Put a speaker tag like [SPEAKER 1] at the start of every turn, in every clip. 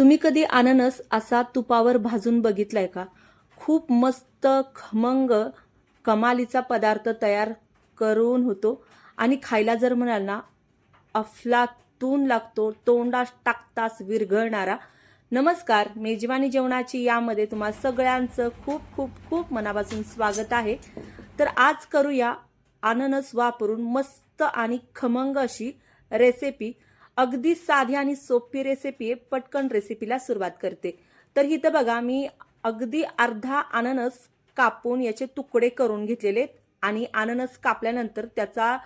[SPEAKER 1] तुम्ही कधी अननस असा तुपावर भाजून बघितलाय का? खूप मस्त खमंग कमालीचा पदार्थ तयार करून होतो. आणि खायला जर म्हणाल ना अफलातून लागतो तोंडास टाकताच विरघळणारा. नमस्कार मेजवानी जेवणाची यामध्ये तुम्हा सगळ्यांचं खूप खूप खूप मनापासून स्वागत आहे. तर आज करूया अननस वापरून मस्त आणि खमंग अशी रेसिपी अगदी साधी आणि सोपी रेसिपी पटकन रेसिपीला सुरुवात करते. तर इथं बघा मी अगदी अर्धा अननस कापून याचे तुकडे करून घेतलेले आणि अननस कापल्यानंतर त्याचा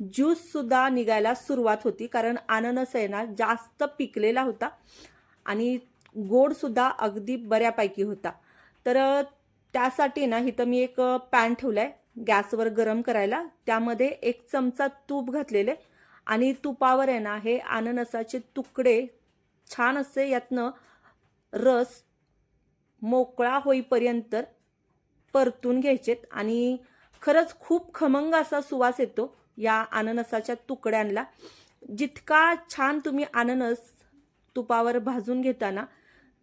[SPEAKER 1] ज्यूस सुद्धा निघायला सुरुवात होती कारण अननस आहे ना जास्त पिकलेला होता आणि गोड सुद्धा अगदी बऱ्यापैकी होता. तर त्यासाठी ना इथं मी एक पॅन ठेवलाय गॅसवर गरम करायला. त्यामध्ये एक चमचा तूप घातलेले आणि तुपावर आहे ना हे अननसाचे तुकडे छान असे यातनं रस मोकळा होईपर्यंत परतून घ्यायचेत. आणि खरंच खूप खमंग असा सुवास येतो या अननसाच्या तुकड्यांना जितका छान तुम्ही अननस तुपावर भाजून घेताना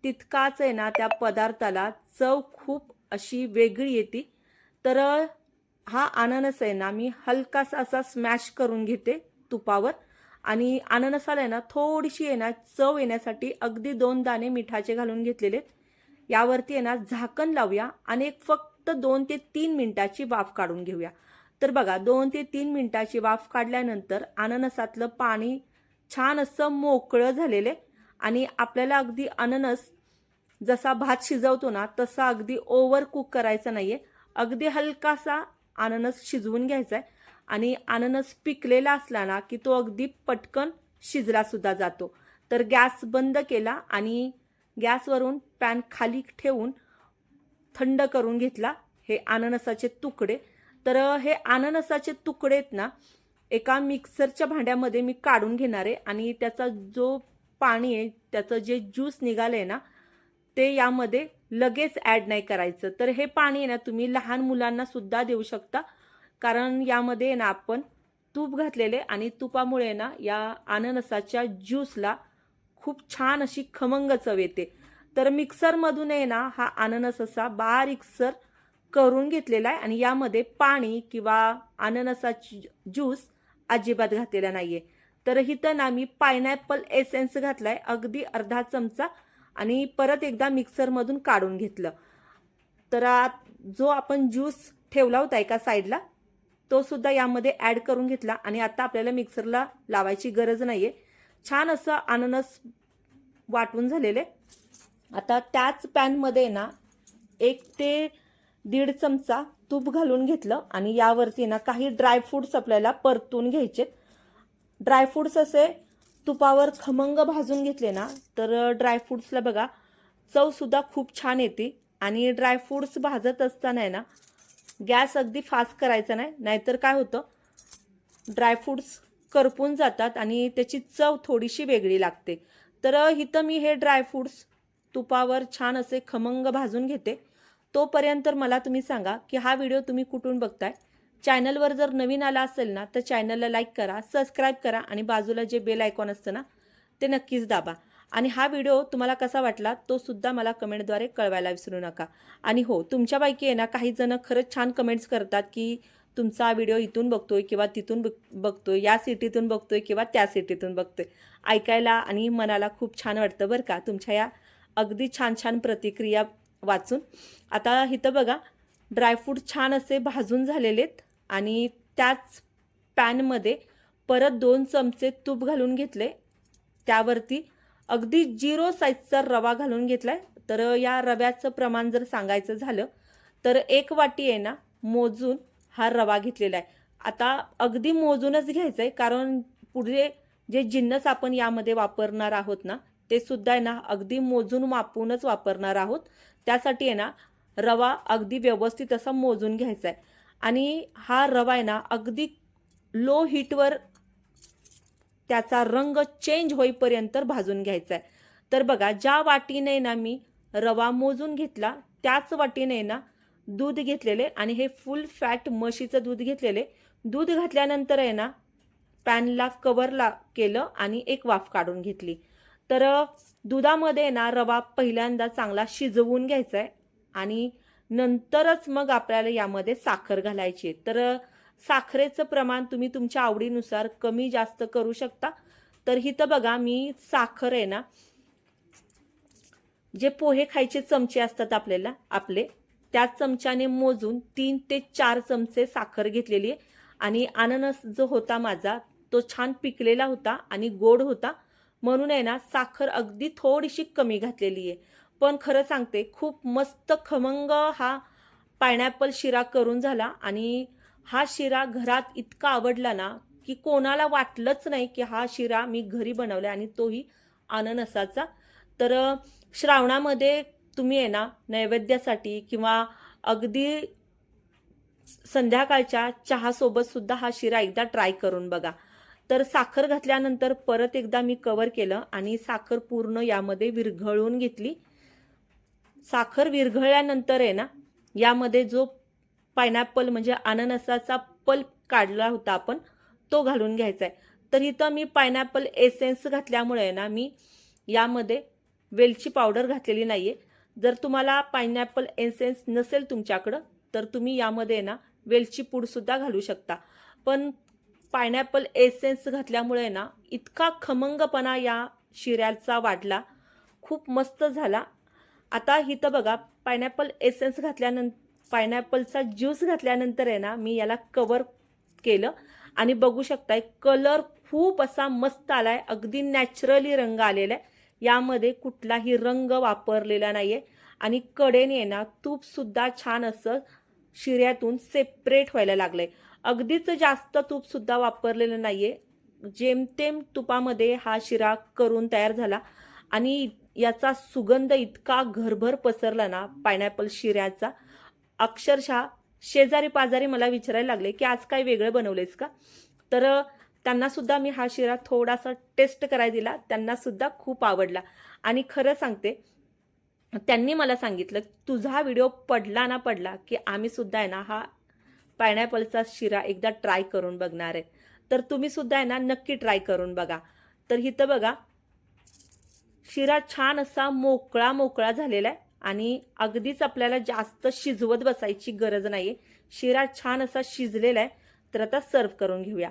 [SPEAKER 1] तितकाच आहे ना त्या पदार्थाला चव खूप अशी वेगळी येते. तर हा अननस आहे ना मी हलकासा असा स्मॅश करून घेते. तुपावर. आणि अननसाला आहे ना थोडीशी आहे ना चव येण्यासाठी अगदी दोन दाणे मिठाचे घालून घेतलेले यावरती आहे ना झाकण लावूया आणि एक फक्त दोन ते तीन मिनिटाची वाफ काढून घेऊया. तर बघा दोन ते तीन मिनिटाची वाफ काढल्यानंतर अननसातलं पाणी छान असं मोकळं झालेलं आहे. आणि आपल्याला अगदी अननस जसा भात शिजवतो ना तसा अगदी ओव्हर कुक करायचा आहे अगदी हलकासा अननस शिजवून घ्यायचा आहे. आणि अननस पिकलेला असला ना की तो अगदी पटकन शिजलासुद्धा जातो. तर गॅस बंद केला आणि गॅसवरून पॅन खाली ठेवून थंड करून घेतला हे अननसाचे तुकडे. तर हे अननसाचे तुकडे आहेत ना एका मिक्सरच्या भांड्यामध्ये मी काढून घेणार आहे आणि त्याचा जो पाणी आहे त्याचं जे ज्यूस निघालं आहे ना ते यामध्ये लगेच ॲड नाही करायचं. तर हे पाणी आहे ना तुम्ही लहान मुलांना सुद्धा देऊ शकता. कारण यामध्ये ना आपण तूप घातलेले आणि तुपामुळे ना या अननसाच्या ज्यूसला खूप छान अशी खमंग चव येते. तर मिक्सरमधून आहे ना हा अननस असा बारीकसर करून घेतलेला आहे आणि यामध्ये पाणी किंवा अननसाची ज्यूस अजिबात घातलेला नाहीये. तर इथं ना मी पायनॅपल एसेन्स घातलाय अगदी अर्धा चमचा आणि परत एकदा मिक्सरमधून काढून घेतलं. तर जो आपण ज्यूस ठेवला होता एका साईडला तो सुद्धा यामध्ये ॲड करून घेतला आणि आता आपल्याला मिक्सरला लावायची गरज नाही आहे छान असं अननस वाटून झालेले आता त्याच पॅनमध्ये ना एक ते दीड चमचा तूप घालून घेतलं आणि यावरती ना काही ड्रायफ्रूट्स आपल्याला परतून घ्यायचे. ड्रायफ्रूट्स असे तुपावर खमंग भाजून घेतले ना तर ड्रायफ्रूट्सला बघा चवसुद्धा खूप छान येते. आणि ड्रायफ्रूट्स भाजत असताना आहे ना गॅस अगदी फास्ट करायचा नाही नाहीतर काय होतं? ड्रायफ्रूट्स करपून जातात आणि त्याची चव थोडीशी वेगळी लागते. तर इथं मी हे ड्रायफ्रूट्स तुपावर छान असे खमंग भाजून घेते. तोपर्यंत मला तुम्ही सांगा की हा व्हिडिओ तुम्ही कुठून बघताय? चॅनलवर जर नवीन आला असेल ना तर चॅनलला लाईक करा सबस्क्राईब करा आणि बाजूला जे बेल आयकॉन असतं ना ते नक्कीच दाबा. आणि हा व्हिडिओ तुम्हाला कसा वाटला तो सुद्धा मला कमेंटद्वारे कळवायला विसरू नका. आणि हो तुमच्यापैकी आहे ना काही जण खरंच छान कमेंट्स करतात की तुमचा व्हिडिओ इथून बघतोय किंवा तिथून बघ- बघतोय या सिटीतून बघतोय किंवा त्या सिटीतून बघतोय. ऐकायला आणि मनाला खूप छान वाटतं बरं का तुमच्या या अगदी छान छान प्रतिक्रिया वाचून. आता इथं बघा ड्रायफ्रूट छान असे भाजून झालेले आहेत आणि त्याच पॅनमध्ये परत दोन चमचे तूप घालून घेतले. त्यावरती अगदी जिरो साईजचा रवा घालून घेतलाय. तर या रव्याचं प्रमाण जर सांगायचं झालं तर एक वाटी आहे ना मोजून हा रवा घेतलेला आहे. आता अगदी मोजूनच घ्यायचं आहे कारण पुढे जे जिन्नस आपण यामध्ये वापरणार आहोत ना ते सुद्धा आहे ना अगदी मोजून मापूनच वापरणार आहोत. त्यासाठी आहे ना रवा अगदी व्यवस्थित असा मोजून घ्यायचा आहे आणि हा रवा आहे ना अगदी लो हीटवर त्याचा रंग चेंज होईपर्यंत भाजून घ्यायचा आहे तर बघा ज्या वाटीने ना मी रवा मोजून घेतला त्याच वाटीने ना दूध घेतलेले आणि हे फुल फॅट म्हशीचं दूध घेतलेले. दूध घातल्यानंतर आहे ना पॅनला कवरला केलं आणि एक वाफ काढून घेतली. तर दुधामध्ये ना रवा पहिल्यांदा चांगला शिजवून घ्यायचा आहे आणि नंतरच मग आपल्याला यामध्ये साखर घालायची आहे. तर साखरेचं प्रमाण तुम्ही तुमच्या आवडीनुसार कमी जास्त करू शकता. तर इथं बघा मी साखर आहे ना जे पोहे खायचे चमचे असतात आपल्याला आपले त्याच चमच्याने मोजून तीन ते चार चमचे साखर घेतलेली आहे. आणि अननस जो होता माझा तो छान पिकलेला होता आणि गोड होता. म्हणून आहे ना साखर अगदी थोडीशी कमी घातलेली आहे. पण खरं सांगते खूप मस्त खमंग हा पायनॅपल शिरा करून झाला आणि हा शिरा घरात इतका आवडला ना की कोणाला वाटलंच नाही की हा शिरा मी घरी बनवला आणि तोही अननसाचा तर श्रावणामध्ये तुम्ही आहे ना नैवेद्यासाठी किंवा अगदी संध्याकाळच्या चहासोबत सुद्धा हा शिरा एकदा ट्राय करून बघा. तर साखर घातल्यानंतर परत एकदा मी कवर केलं आणि साखर पूर्ण यामध्ये विरघळून घेतली. साखर विरघळल्यानंतर आहे ना यामध्ये जो पायनॅपल म्हणजे अननसाचा पल्प काढला होता आपण तो घालून घ्यायचा आहे तर इथं मी पायनॅपल एसेन्स घातल्यामुळे ना मी यामध्ये वेलची पावडर घातलेली नाही आहे जर तुम्हाला पायनॅपल एसेन्स नसेल तुमच्याकडं तर तुम्ही यामध्ये ना वेलची पूडसुद्धा घालू शकता. पण पायनॅपल एसेन्स घातल्यामुळे ना इतका खमंगपणा या शिऱ्याचा वाढला खूप मस्त झाला. आता इथं बघा पायनॅपल एसेन्स घातल्यानंतर पायनॅपलचा ज्यूस घातल्यानंतर आहे ना मी याला कवर केलं. आणि बघू शकताय कलर खूप असा मस्त आलाय. अगदी नॅचरली रंग आलेला आहे. यामध्ये कुठलाही रंग वापरलेला नाही आहे आणि कडेने आहे ना तूपसुद्धा छान असं शिऱ्यातून सेपरेट व्हायला लागलं आहे अगदीच जास्त तूपसुद्धा वापरलेलं नाही आहे जेमतेम तुपामध्ये हा शिरा करून तयार झाला. आणि याचा सुगंध इतका घरभर पसरला ना पायनॅपल शिऱ्याचा. अक्षरशः शेजारी पाजारी मला विचारायला लागले की आज काय वेगळं बनवलेस का? तर त्यांनासुद्धा मी हा शिरा थोडासा टेस्ट करायला दिला. त्यांनासुद्धा खूप आवडला. आणि खरं सांगते त्यांनी मला सांगितलं तुझा हा व्हिडिओ पडला ना पडला की आम्हीसुद्धा आहे ना हा पायनॅपलचा शिरा एकदा ट्राय करून बघणार आहे. तर तुम्ही सुद्धा आहे ना नक्की ट्राय करून बघा. तर इथं बघा शिरा छान असा मोकळा मोकळा झालेला आहे. आणि अगदीच आपल्याला जास्त शिजवत बसायची गरज नाही आहे शिरा छान असा शिजलेला आहे. तर आता सर्व करून घेऊया.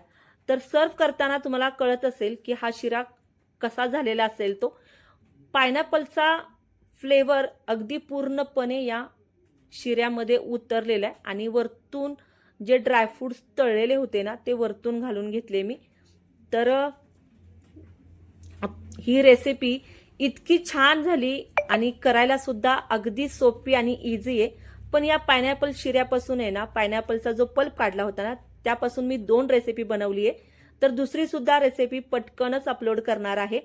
[SPEAKER 1] तर सर्व करताना तुम्हाला कळत असेल की हा शिरा कसा झालेला असेल तो. पायनॅपलचा फ्लेवर अगदी पूर्णपणे या शिऱ्यामध्ये उतरलेला आहे. आणि वरतून जे ड्रायफ्रूट्स तळलेले होते ना ते वरतून घालून घेतले मी. तर ही रेसिपी इतकी छान झाली. आणि करायला सुद्धा अगदी सोपी आणि इझी आहे. पण या पायनॅपल शिऱ्यापासून आहे ना पायनॅपलचा जो पल्प काढला होता ना त्यापासून मी दोन रेसिपी बनवली आहे. तर दुसरी सुद्धा रेसिपी पटकनच अपलोड करणार आहे.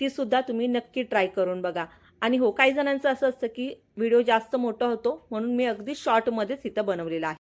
[SPEAKER 1] ती सुद्धा तुम्ही नक्की ट्राय करून बघा. आणि हो काही जणांचं असं असतं की व्हिडिओ जास्त मोठा होतो म्हणून मी अगदी शॉर्टमध्येच इथं बनवलेला आहे.